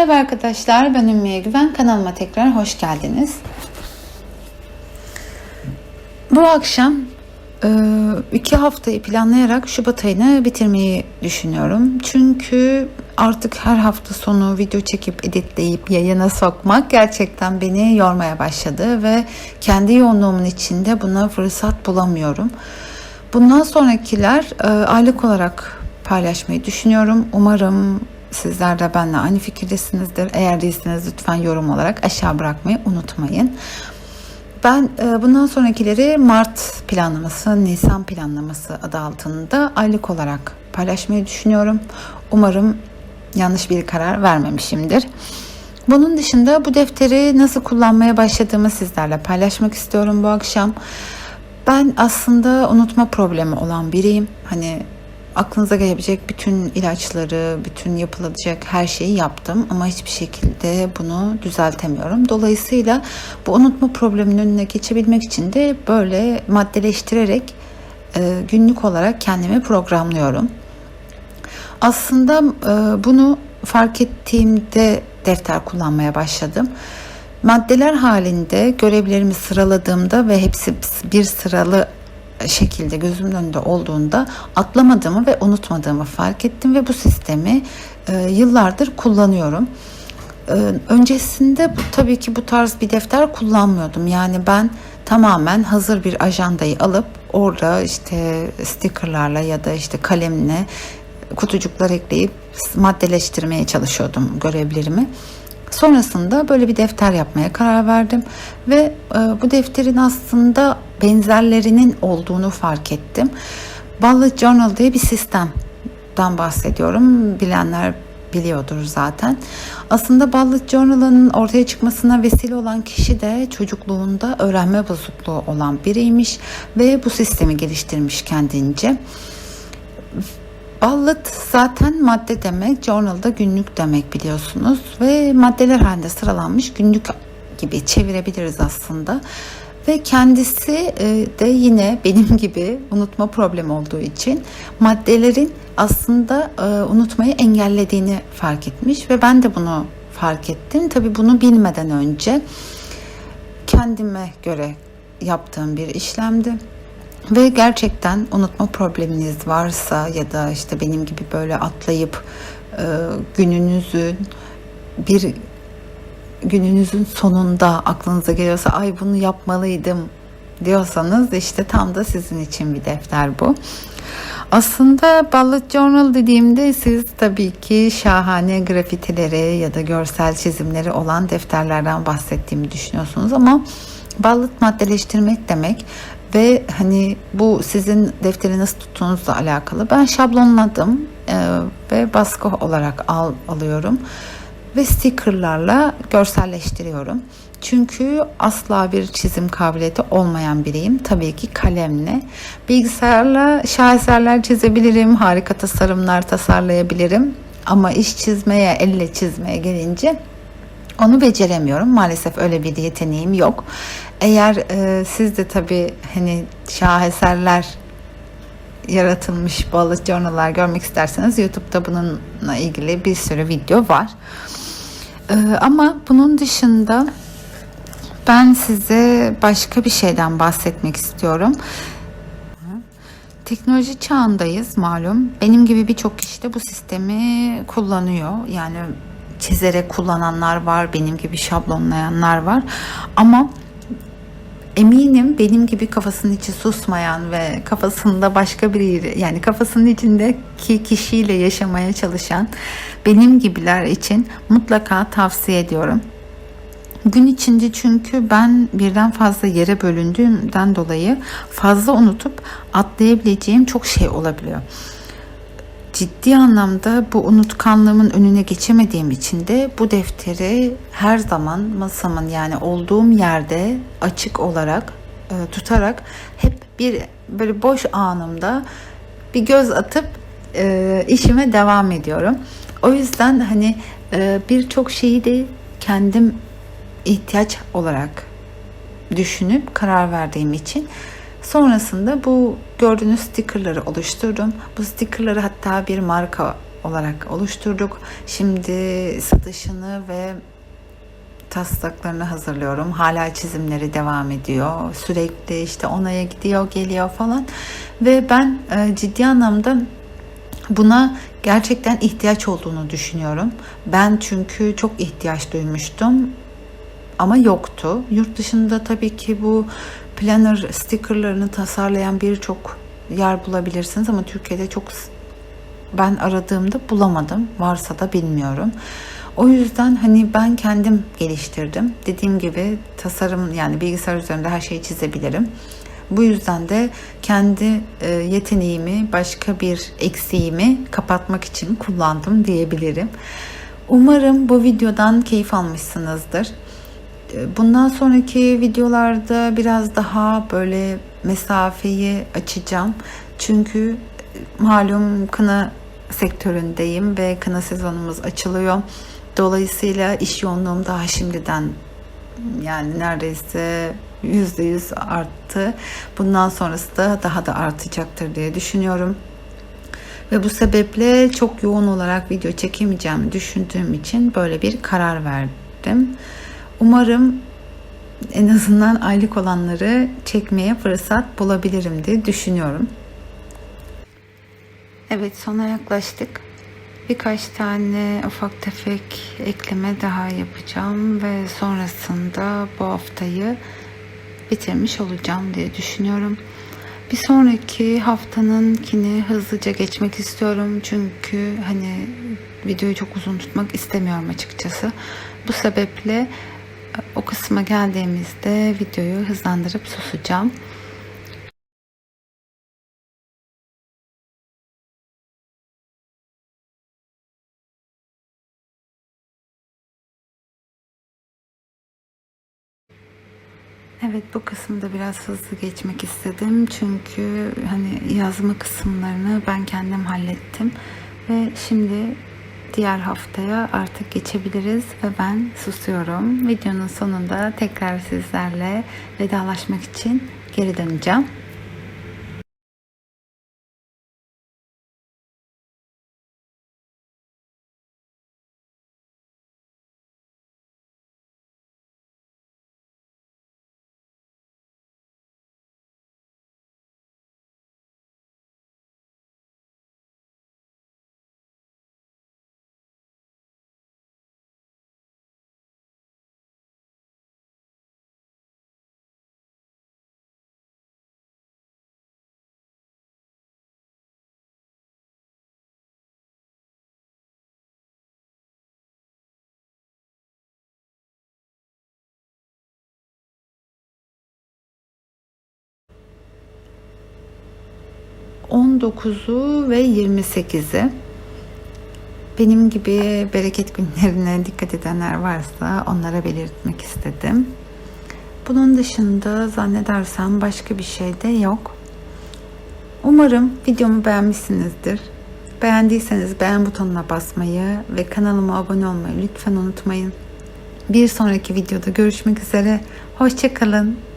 Merhaba arkadaşlar, ben Ümmüye Güven. Kanalıma tekrar hoş geldiniz. Bu akşam e, iki haftayı planlayarak Şubat ayını bitirmeyi düşünüyorum. Çünkü artık her hafta sonu video çekip editleyip yayına sokmak gerçekten beni yormaya başladı ve kendi yoğunluğumun içinde buna fırsat bulamıyorum. Bundan sonrakiler e, aylık olarak paylaşmayı düşünüyorum. Umarım sizler de benimle aynı fikirdesinizdir. Eğer değilseniz lütfen yorum olarak aşağı bırakmayı unutmayın. Ben e, bundan sonrakileri Mart planlaması, Nisan planlaması adı altında aylık olarak paylaşmayı düşünüyorum. Umarım yanlış bir karar vermemişimdir. Bunun dışında bu defteri nasıl kullanmaya başladığımı sizlerle paylaşmak istiyorum bu akşam. Ben aslında unutma problemi olan biriyim. Hani aklınıza gelebilecek bütün ilaçları, bütün yapılacak her şeyi yaptım ama hiçbir şekilde bunu düzeltemiyorum. Dolayısıyla bu unutma probleminin önüne geçebilmek için de böyle maddeleştirerek e, günlük olarak kendimi programlıyorum. Aslında e, bunu fark ettiğimde defter kullanmaya başladım. Maddeler halinde görevlerimi sıraladığımda ve hepsi bir sıralı şekilde gözümün önünde olduğunda atlamadığımı ve unutmadığımı fark ettim ve bu sistemi e, yıllardır kullanıyorum. E, öncesinde bu, tabii ki bu tarz bir defter kullanmıyordum. Yani ben tamamen hazır bir ajandayı alıp orada işte stickerlarla ya da işte kalemle kutucuklar ekleyip maddeleştirmeye çalışıyordum görevlerimi. Sonrasında böyle bir defter yapmaya karar verdim ve e, bu defterin aslında benzerlerinin olduğunu fark ettim. Bullet Journal diye bir sistemden bahsediyorum. Bilenler biliyordur zaten. Aslında Bullet Journal'ın ortaya çıkmasına vesile olan kişi de çocukluğunda öğrenme bozukluğu olan biriymiş ve bu sistemi geliştirmiş kendince. Bullet zaten madde demek, journal'da günlük demek biliyorsunuz ve maddeler halinde sıralanmış günlük gibi çevirebiliriz aslında. Ve kendisi e, de yine benim gibi unutma problemi olduğu için maddelerin aslında e, unutmayı engellediğini fark etmiş ve ben de bunu fark ettim. Tabii bunu bilmeden önce kendime göre yaptığım bir işlemdi. Ve gerçekten unutma probleminiz varsa ya da işte benim gibi böyle atlayıp e, gününüzün bir gününüzün sonunda aklınıza geliyorsa ay bunu yapmalıydım diyorsanız işte tam da sizin için bir defter bu. Aslında Bullet Journal dediğimde siz tabii ki şahane grafitileri ya da görsel çizimleri olan defterlerden bahsettiğimi düşünüyorsunuz ama Bullet maddeleştirmek demek ve hani bu sizin defteri nasıl tuttuğunuzla alakalı. Ben şablonladım e, ve baskı olarak al, alıyorum ve stickerlarla görselleştiriyorum. Çünkü asla bir çizim kabiliyeti olmayan biriyim. Tabii ki kalemle. Bilgisayarla şaheserler çizebilirim, harika tasarımlar tasarlayabilirim. Ama iş çizmeye, elle çizmeye gelince onu beceremiyorum. Maalesef öyle bir yeteneğim yok. Eğer e, siz de tabii hani şaheserler yaratılmış balık journal'lar görmek isterseniz YouTube'da bununla ilgili bir sürü video var. Ee, ama bunun dışında ben size başka bir şeyden bahsetmek istiyorum. Teknoloji çağındayız malum. Benim gibi birçok kişi de bu sistemi kullanıyor. Yani çizerek kullananlar var, benim gibi şablonlayanlar var. Ama eminim benim gibi kafasının içi susmayan ve kafasında başka biri yani kafasının içindeki kişiyle yaşamaya çalışan benim gibiler için mutlaka tavsiye ediyorum. Gün içinde çünkü ben birden fazla yere bölündüğümden dolayı fazla unutup atlayabileceğim çok şey olabiliyor ciddi anlamda bu unutkanlığımın önüne geçemediğim için de bu defteri her zaman masamın yani olduğum yerde açık olarak e, tutarak hep bir böyle boş anımda bir göz atıp e, işime devam ediyorum. O yüzden hani e, birçok şeyi de kendim ihtiyaç olarak düşünüp karar verdiğim için Sonrasında bu gördüğünüz stickerları oluşturdum. Bu stickerları hatta bir marka olarak oluşturduk. Şimdi satışını ve taslaklarını hazırlıyorum. Hala çizimleri devam ediyor. Sürekli işte onaya gidiyor, geliyor falan. Ve ben e, ciddi anlamda buna gerçekten ihtiyaç olduğunu düşünüyorum. Ben çünkü çok ihtiyaç duymuştum ama yoktu. Yurt dışında tabii ki bu planner stickerlarını tasarlayan birçok yer bulabilirsiniz ama Türkiye'de çok ben aradığımda bulamadım. Varsa da bilmiyorum. O yüzden hani ben kendim geliştirdim. Dediğim gibi tasarım yani bilgisayar üzerinde her şeyi çizebilirim. Bu yüzden de kendi e, yeteneğimi, başka bir eksiğimi kapatmak için kullandım diyebilirim. Umarım bu videodan keyif almışsınızdır. Bundan sonraki videolarda biraz daha böyle mesafeyi açacağım. Çünkü e, malum kına sektöründeyim ve kına sezonumuz açılıyor. Dolayısıyla iş yoğunluğum daha şimdiden yani neredeyse yüzde yüz arttı. Bundan sonrası da daha da artacaktır diye düşünüyorum. Ve bu sebeple çok yoğun olarak video çekemeyeceğimi düşündüğüm için böyle bir karar verdim. Umarım en azından aylık olanları çekmeye fırsat bulabilirim diye düşünüyorum. Evet sona yaklaştık. Birkaç tane ufak tefek ekleme daha yapacağım ve sonrasında bu haftayı bitirmiş olacağım diye düşünüyorum. Bir sonraki haftanınkini hızlıca geçmek istiyorum çünkü hani videoyu çok uzun tutmak istemiyorum açıkçası. Bu sebeple kısma geldiğimizde videoyu hızlandırıp susacağım. 'Evet bu kısımda biraz hızlı geçmek istedim çünkü hani yazma kısımlarını ben kendim hallettim ve şimdi diğer haftaya artık geçebiliriz ve ben susuyorum. Videonun sonunda tekrar sizlerle vedalaşmak için geri döneceğim. 19'u ve 28'i. Benim gibi bereket günlerine dikkat edenler varsa onlara belirtmek istedim. Bunun dışında zannedersem başka bir şey de yok. Umarım videomu beğenmişsinizdir. Beğendiyseniz beğen butonuna basmayı ve kanalıma abone olmayı lütfen unutmayın. Bir sonraki videoda görüşmek üzere. Hoşçakalın.